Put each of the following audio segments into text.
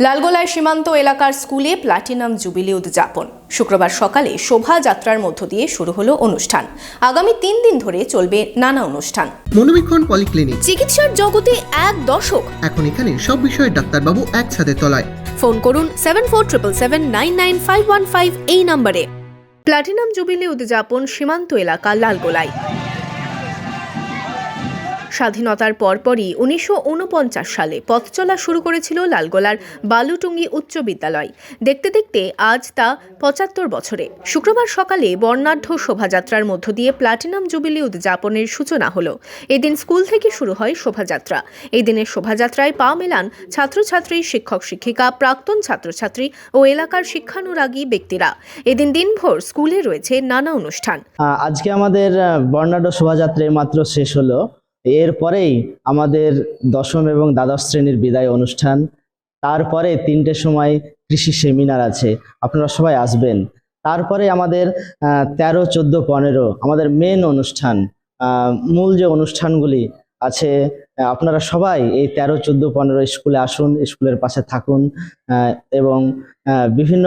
লালগোলায় সীমান্ত এলাকার স্কুলে প্লাটিনাম জুবিলি উদযাপন। শুক্রবার সকালে শোভাযাত্রার মধ্য দিয়ে শুরু হলো অনুষ্ঠান। আগামী তিন দিন ধরে চলবে নানা অনুষ্ঠান। মনোবীক্ষণ পলিক্লিনিক। চিকিৎসার জগতে এক দশক। এখন এখানে সব বিষয়ে ডাক্তারবাবু একসাথে তলায়। ফোন করুন seven four triple seven nine nine five one five এই নম্বরে। প্লাটিনাম জুবিলি উদযাপন সীমান্ত এলাকা লালগোলায়। স্বাধীনতার পরপরই উনিশশো ঊনপঞ্চাশ সালে পথ চলা শুরু করেছিল লালগোলার বালুটুঙ্গি উচ্চ বিদ্যালয়। দেখতে দেখতে আজ তা পঁচাত্তর বছরে। শুক্রবার সকালে বর্ণাঢ্য শোভাযাত্রার মধ্য দিয়ে প্লাটিনাম জুবিলি উদযাপনের সূচনা হলো। এদিন স্কুল থেকে শুরু হয় শোভাযাত্রা। এই দিনের শোভাযাত্রায় পা মেলান ছাত্রছাত্রী, শিক্ষক, শিক্ষিকা, প্রাক্তন ছাত্রছাত্রী ও এলাকার শিক্ষানুরাগী ব্যক্তিরা। এদিন দিনভর স্কুলে রয়েছে নানা অনুষ্ঠান। আজকে আমাদের বর্ণাঢ্য শোভাযাত্রা মাত্র শেষ হলো। এরপরেই আমাদের দশম এবং দ্বাদশ শ্রেণির বিদায় অনুষ্ঠান। তারপরে তিনটে সময় কৃষি সেমিনার আছে। আপনারা সবাই আসবেন। তারপরে আমাদের তেরো, চোদ্দ, পনেরো, আমাদের মেন অনুষ্ঠান মূল যে অনুষ্ঠানগুলি আছে আপনারা সবাই এই তেরো, চোদ্দ, পনেরো স্কুলে আসুন, স্কুলের পাশে থাকুন এবং বিভিন্ন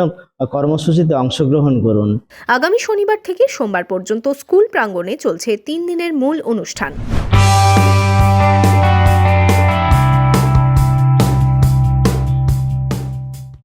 কর্মসূচিতে অংশগ্রহণ করুন। আগামী শনিবার থেকে সোমবার পর্যন্ত স্কুল প্রাঙ্গণে চলছে তিন দিনের মূল অনুষ্ঠান। you